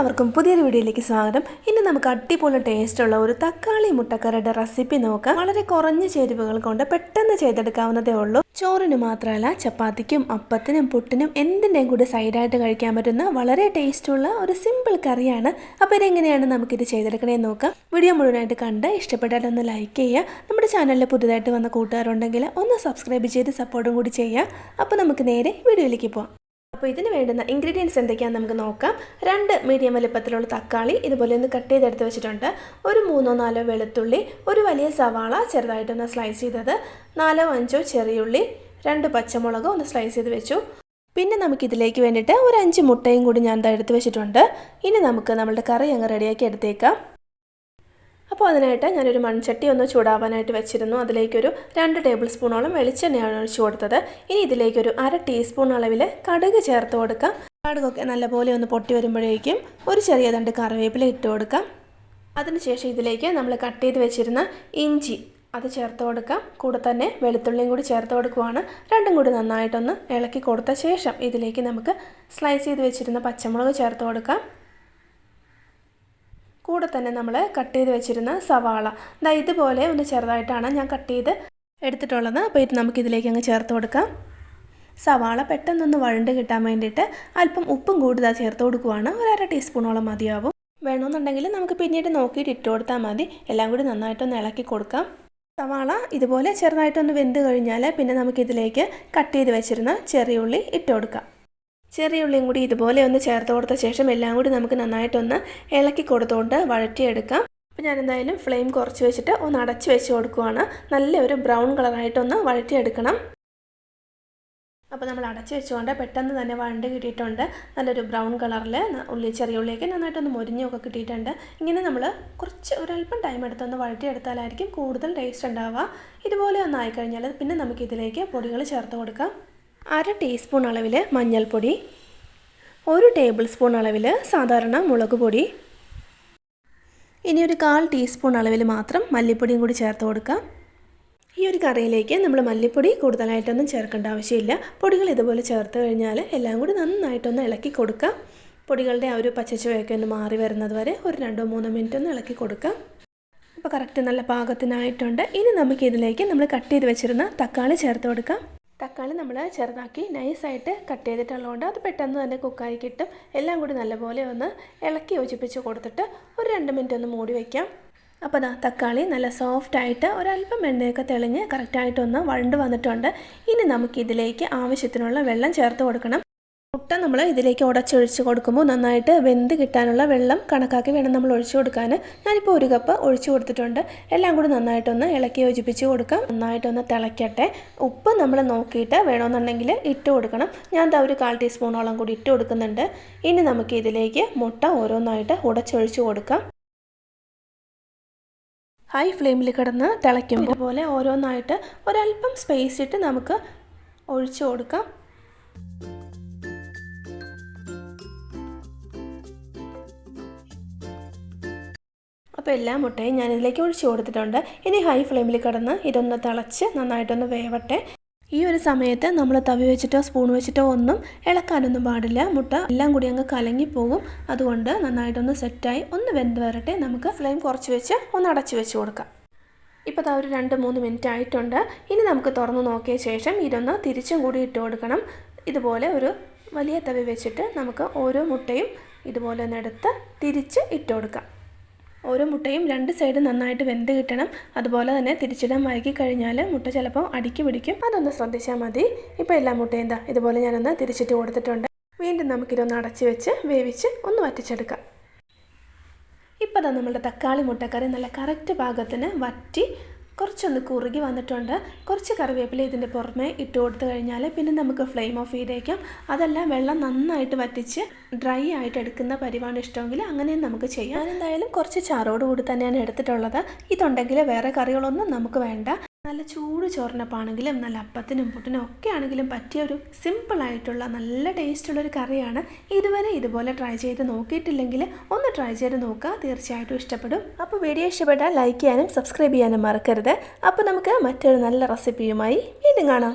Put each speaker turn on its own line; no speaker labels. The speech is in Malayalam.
എല്ലാവർക്കും പുതിയൊരു വീഡിയോയിലേക്ക് സ്വാഗതം. ഇന്ന് നമുക്ക് അടിപൊളി ടേസ്റ്റുള്ള ഒരു തക്കാളി മുട്ടക്കറിയുടെ റെസിപ്പി നോക്കാം. വളരെ കുറഞ്ഞ ചേരുവകൾ കൊണ്ട് പെട്ടെന്ന് ചെയ്തെടുക്കാവുന്നതേ ഉള്ളൂ. ചോറിന് മാത്രമല്ല ചപ്പാത്തിക്കും അപ്പത്തിനും പുട്ടിനും എന്തിന്റെയും കൂടി സൈഡായിട്ട് കഴിക്കാൻ പറ്റുന്ന വളരെ ടേസ്റ്റുള്ള ഒരു സിമ്പിൾ കറിയാണ്. അപ്പോൾ ഇതെങ്ങനെയാണ് നമുക്കിത് ചെയ്തെടുക്കണേന്ന് നോക്കാം. വീഡിയോ മുഴുവനായിട്ട് കണ്ട് ഇഷ്ടപ്പെട്ടാൽ ഒന്ന് ലൈക്ക് ചെയ്യുക. നമ്മുടെ ചാനലിൽ പുതുതായിട്ട് വന്ന കൂട്ടുകാരുണ്ടെങ്കിൽ ഒന്ന് സബ്സ്ക്രൈബ് ചെയ്ത് സപ്പോർട്ടും കൂടി ചെയ്യുക. അപ്പോൾ നമുക്ക് നേരെ വീഡിയോയിലേക്ക് പോകാം അപ്പോൾ ഇതിന് വേണ്ടുന്ന ഇൻഗ്രീഡിയൻസ് എന്തൊക്കെയാണെന്ന് നമുക്ക് നോക്കാം. രണ്ട് മീഡിയം വലുപ്പത്തിലുള്ള തക്കാളി ഇതുപോലെ ഒന്ന് കട്ട് ചെയ്തെടുത്ത് വെച്ചിട്ടുണ്ട്. ഒരു മൂന്നോ നാലോ വെളുത്തുള്ളി ഒരു വലിയ സവാള ചെറുതായിട്ടൊന്ന് സ്ലൈസ് ചെയ്തത്. നാലോ അഞ്ചോ ചെറിയുള്ളി രണ്ട് പച്ചമുളക് ഒന്ന് സ്ലൈസ് ചെയ്ത് വെച്ചു. പിന്നെ നമുക്കിതിലേക്ക് വേണ്ടിയിട്ട് ഒരു അഞ്ച് മുട്ടയും കൂടി ഞാൻ എടുത്ത് വെച്ചിട്ടുണ്ട്. ഇനി നമുക്ക് നമ്മളുടെ കറി അങ്ങ് റെഡിയാക്കി എടുത്തേക്കാം. അപ്പോൾ അതിനായിട്ട് ഞാനൊരു മൺചട്ടി ഒന്ന് ചൂടാവാനായിട്ട് വെച്ചിരുന്നു. അതിലേക്കൊരു രണ്ട് ടേബിൾ സ്പൂണോളം വെളിച്ചെണ്ണയാണ് ഒഴിച്ചു കൊടുത്തത്. ഇനി ഇതിലേക്കൊരു അര ടീസ്പൂൺ അളവിൽ കടുക് ചേർത്ത് കൊടുക്കാം. കടുകൊക്കെ നല്ലപോലെ ഒന്ന് പൊട്ടി വരുമ്പോഴേക്കും ഒരു ചെറിയ തണ്ട് കറിവേപ്പില ഇട്ട് കൊടുക്കാം. അതിനുശേഷം ഇതിലേക്ക് നമ്മൾ കട്ട് ചെയ്ത് വെച്ചിരുന്ന ഇഞ്ചി അത് ചേർത്ത് കൊടുക്കാം. കൂടെ തന്നെ വെളുത്തുള്ളിയും കൂടി ചേർത്ത് കൊടുക്കുവാണ്. രണ്ടും കൂടി നന്നായിട്ടൊന്ന് ഇളക്കി കൊടുത്ത ശേഷം ഇതിലേക്ക് നമുക്ക് സ്ലൈസ് ചെയ്ത് വെച്ചിരുന്ന പച്ചമുളക് ചേർത്ത് കൊടുക്കാം. കൂടെ തന്നെ നമ്മൾ കട്ട് ചെയ്ത് വെച്ചിരുന്ന സവാള. ദാ ഇതുപോലെ ഒന്ന് ചെറുതായിട്ടാണ് ഞാൻ കട്ട് ചെയ്ത് എടുത്തിട്ടുള്ളത്. അപ്പോൾ ഇത് നമുക്കിതിലേക്ക് അങ്ങ് ചേർത്ത് കൊടുക്കാം. സവാള പെട്ടെന്നൊന്ന് വഴണ്ട് കിട്ടാൻ വേണ്ടിയിട്ട് അല്പം ഉപ്പും കൂടുതൽ ചേർത്ത് കൊടുക്കുവാണ്. ഒരു അര ടീസ്പൂണോളം മതിയാവും. വേണമെന്നുണ്ടെങ്കിൽ നമുക്ക് പിന്നീട് നോക്കിയിട്ട് ഇട്ട് കൊടുത്താൽ മതി. എല്ലാം കൂടി നന്നായിട്ടൊന്ന് ഇളക്കി കൊടുക്കാം. സവാള ഇതുപോലെ ചെറുതായിട്ടൊന്ന് വെന്ത് കഴിഞ്ഞാൽ പിന്നെ നമുക്കിതിലേക്ക് കട്ട് ചെയ്ത് വെച്ചിരുന്ന ചെറിയ ഉള്ളി ഇട്ട് കൊടുക്കാം. ചെറിയ ഉള്ളിയും കൂടി ഇതുപോലെ ഒന്ന് ചേർത്ത് കൊടുത്ത ശേഷം എല്ലാം കൂടി നമുക്ക് നന്നായിട്ടൊന്ന് ഇളക്കി കൊടുത്തുകൊണ്ട് വഴറ്റിയെടുക്കാം. അപ്പോൾ ഞാൻ എന്തായാലും ഫ്ലെയിം കുറച്ച് വെച്ചിട്ട് ഒന്ന് അടച്ച് വെച്ച് കൊടുക്കുവാണ്. നല്ലൊരു ബ്രൗൺ കളറായിട്ടൊന്ന് വഴറ്റിയെടുക്കണം. അപ്പോൾ നമ്മൾ അടച്ച് വെച്ചുകൊണ്ട് പെട്ടെന്ന് തന്നെ വണ്ട് കിട്ടിയിട്ടുണ്ട്. നല്ലൊരു ബ്രൗൺ കളറിൽ ഉള്ളി ചെറിയ ഉള്ളിയൊക്കെ നന്നായിട്ടൊന്ന് മുരിഞ്ഞൊക്കെ കിട്ടിയിട്ടുണ്ട്. ഇങ്ങനെ നമ്മൾ കുറച്ച് ഒരല്പം ടൈം എടുത്തൊന്ന് വഴറ്റിയെടുത്താലായിരിക്കും കൂടുതൽ ടേസ്റ്റ് ഉണ്ടാവുക. ഇതുപോലെ ഒന്ന് ആയിക്കഴിഞ്ഞാൽ പിന്നെ നമുക്ക് ഇതിലേക്ക് പൊടികൾ ചേർത്ത് കൊടുക്കാം. അര ടീസ്പൂൺ അളവിൽ മഞ്ഞൾപ്പൊടി ഒരു ടേബിൾ സ്പൂൺ അളവിൽ സാധാരണ മുളക് പൊടി. ഇനി ഒരു കാൽ ടീസ്പൂൺ അളവിൽ മാത്രം മല്ലിപ്പൊടിയും കൂടി ചേർത്ത് കൊടുക്കാം. ഈ ഒരു കറിയിലേക്ക് നമ്മൾ മല്ലിപ്പൊടി കൂടുതലായിട്ടൊന്നും ചേർക്കേണ്ട ആവശ്യമില്ല. പൊടികൾ ഇതുപോലെ ചേർത്ത് കഴിഞ്ഞാൽ എല്ലാം കൂടി നന്നായിട്ടൊന്ന് ഇളക്കി കൊടുക്കാം. പൊടികളുടെ ആ ഒരു പച്ചച്ചുവയൊക്കെ ഒന്ന് മാറി വരുന്നത് വരെ ഒരു രണ്ടോ മൂന്നോ മിനിറ്റ് ഒന്ന് ഇളക്കി കൊടുക്കാം. അപ്പോൾ കറക്റ്റ് നല്ല പാകത്തിനായിട്ടുണ്ട്. ഇനി നമുക്കിതിലേക്ക് നമ്മൾ കട്ട് ചെയ്ത് വെച്ചിരുന്ന തക്കാളി ചേർത്ത് കൊടുക്കാം. തക്കാളി നമ്മൾ ചെറുതാക്കി നൈസായിട്ട് കട്ട് ചെയ്തിട്ടുള്ളതുകൊണ്ട് അത് പെട്ടെന്ന് തന്നെ കുക്കായി കിട്ടും. എല്ലാം കൂടി നല്ലപോലെ ഒന്ന് ഇളക്കി യോജിപ്പിച്ച് കൊടുത്തിട്ട് ഒരു രണ്ട് മിനിറ്റ് ഒന്ന് മൂടി വയ്ക്കാം അപ്പോൾ ദാ തക്കാളി നല്ല സോഫ്റ്റായിട്ട് ഒരല്പം എണ്ണയൊക്കെ തെളിഞ്ഞ് കറക്റ്റായിട്ടൊന്ന് വഴണ്ട് വന്നിട്ടുണ്ട്. ഇനി നമുക്കിതിലേക്ക് ആവശ്യത്തിനുള്ള വെള്ളം ചേർത്ത് കൊടുക്കണം. മുട്ട നമ്മൾ ഇതിലേക്ക് ഉടച്ചൊഴിച്ച് കൊടുക്കുമ്പോൾ നന്നായിട്ട് വെന്ത് കിട്ടാനുള്ള വെള്ളം കണക്കാക്കി വേണം നമ്മൾ ഒഴിച്ചു കൊടുക്കാൻ. ഞാനിപ്പോൾ ഒരു കപ്പ് ഒഴിച്ചു കൊടുത്തിട്ടുണ്ട്. എല്ലാം കൂടി നന്നായിട്ടൊന്ന് ഇളക്കി യോജിപ്പിച്ച് കൊടുക്കാം. നന്നായിട്ടൊന്ന് തിളയ്ക്കട്ടെ ഉപ്പ് നമ്മൾ നോക്കിയിട്ട് വേണമെന്നുണ്ടെങ്കിൽ ഇട്ട് കൊടുക്കണം. ഞാൻ ഒരു കാൽ ടീസ്പൂണോളം കൂടി ഇട്ട് കൊടുക്കുന്നുണ്ട്. ഇനി നമുക്ക് ഇതിലേക്ക് മുട്ട ഓരോന്നായിട്ട് ഉടച്ചൊഴിച്ച് കൊടുക്കാം. ഹൈ ഫ്ലെയിമിൽ കിടന്ന് തിളയ്ക്കുമ്പോൾ പോലെ ഓരോന്നായിട്ട് ഒരല്പം സ്പേസ് ഇട്ട് നമുക്ക് ഒഴിച്ചു കൊടുക്കാം. അപ്പോൾ എല്ലാ മുട്ടയും ഞാൻ ഇതിലേക്ക് ഒഴിച്ചു കൊടുത്തിട്ടുണ്ട്. ഇനി ഹൈ ഫ്ലെയിമിൽ കിടന്ന് ഇതൊന്ന് തിളച്ച് നന്നായിട്ടൊന്ന് വേവട്ടെ. ഈ ഒരു സമയത്ത് നമ്മൾ തവി വെച്ചിട്ടോ സ്പൂൺ വെച്ചിട്ടോ ഒന്നും ഇളക്കാനൊന്നും പാടില്ല. മുട്ട എല്ലാം കൂടി അങ്ങ് കലങ്ങിപ്പോകും അതുകൊണ്ട് നന്നായിട്ടൊന്ന് സെറ്റായി ഒന്ന് വെന്ത് വരട്ടെ. നമുക്ക് ഫ്ലെയിം കുറച്ച് വെച്ച് ഒന്ന് അടച്ചു വെച്ച് കൊടുക്കാം. ഇപ്പോൾ ആ ഒരു രണ്ട് മൂന്ന് മിനിറ്റ് ആയിട്ടുണ്ട്. ഇനി നമുക്ക് തുറന്ന് നോക്കിയ ശേഷം ഇതൊന്ന് തിരിച്ചും കൂടി ഇട്ട് കൊടുക്കണം. ഇതുപോലെ ഒരു വലിയ തവി വെച്ചിട്ട് നമുക്ക് ഓരോ മുട്ടയും ഇതുപോലെ ഒന്ന് എടുത്ത് തിരിച്ച് ഇട്ട് കൊടുക്കാം. ഓരോ മുട്ടയും രണ്ട് സൈഡ് നന്നായിട്ട് വെന്ത് കിട്ടണം. അതുപോലെ തന്നെ തിരിച്ചിടാൻ വൈകി കഴിഞ്ഞാൽ മുട്ട ചിലപ്പോൾ അടുക്കി പിടിക്കും. അതൊന്ന് ശ്രദ്ധിച്ചാൽ മതി. ഇപ്പോൾ എല്ലാ മുട്ടയും എന്താ ഇതുപോലെ ഞാനൊന്ന് തിരിച്ചിട്ട് കൊടുത്തിട്ടുണ്ട്. വീണ്ടും നമുക്കിതൊന്ന് അടച്ച് വെച്ച് വേവിച്ച് ഒന്ന് വറ്റിച്ചെടുക്കാം. ഇപ്പോൾ തന്നെ നമ്മുടെ തക്കാളി മുട്ടക്കറി നല്ല കറക്റ്റ് പാകത്തിന് വറ്റി കുറച്ചൊന്ന് കുറുകി വന്നിട്ടുണ്ട്. കുറച്ച് കറിവേപ്പില ഇതിന്റെ പുറമെ ഇട്ട് കൊടുത്തു കഴിഞ്ഞാൽ പിന്നെ നമുക്ക് ഫ്ലെയിം ഓഫ് ചെയ്തേക്കാം. അതല്ല വെള്ളം നന്നായിട്ട് വറ്റിച്ച് ഡ്രൈ ആയിട്ട് എടുക്കുന്ന പരിവാണ് ഇഷ്ടമെങ്കിൽ അങ്ങനെയും നമുക്ക് ചെയ്യാം. ഞാനെന്തായാലും കുറച്ച് ചാറോടുകൂടി തന്നെയാണ് എടുത്തിട്ടുള്ളത്. ഇതുണ്ടെങ്കിൽ വേറെ കറികളൊന്നും നമുക്ക് വേണ്ട. നല്ല ചൂട് ചോറിനപ്പാണെങ്കിലും നല്ല അപ്പത്തിനും പുട്ടിനും ഒക്കെ ആണെങ്കിലും പറ്റിയ ഒരു സിമ്പിളായിട്ടുള്ള നല്ല ടേസ്റ്റുള്ള ഒരു കറിയാണ്. ഇതുവരെ ഇതുപോലെ ട്രൈ ചെയ്ത് നോക്കിയിട്ടില്ലെങ്കിൽ ഒന്ന് ട്രൈ ചെയ്ത് നോക്കുക. തീർച്ചയായിട്ടും ഇഷ്ടപ്പെടും. അപ്പോൾ വീഡിയോ ഇഷ്ടപ്പെട്ടാൽ ലൈക്ക് ചെയ്യാനും സബ്സ്ക്രൈബ് ചെയ്യാനും മറക്കരുത്. അപ്പോൾ നമുക്ക് മറ്റൊരു നല്ല റെസിപ്പിയുമായി വീണ്ടും കാണാം.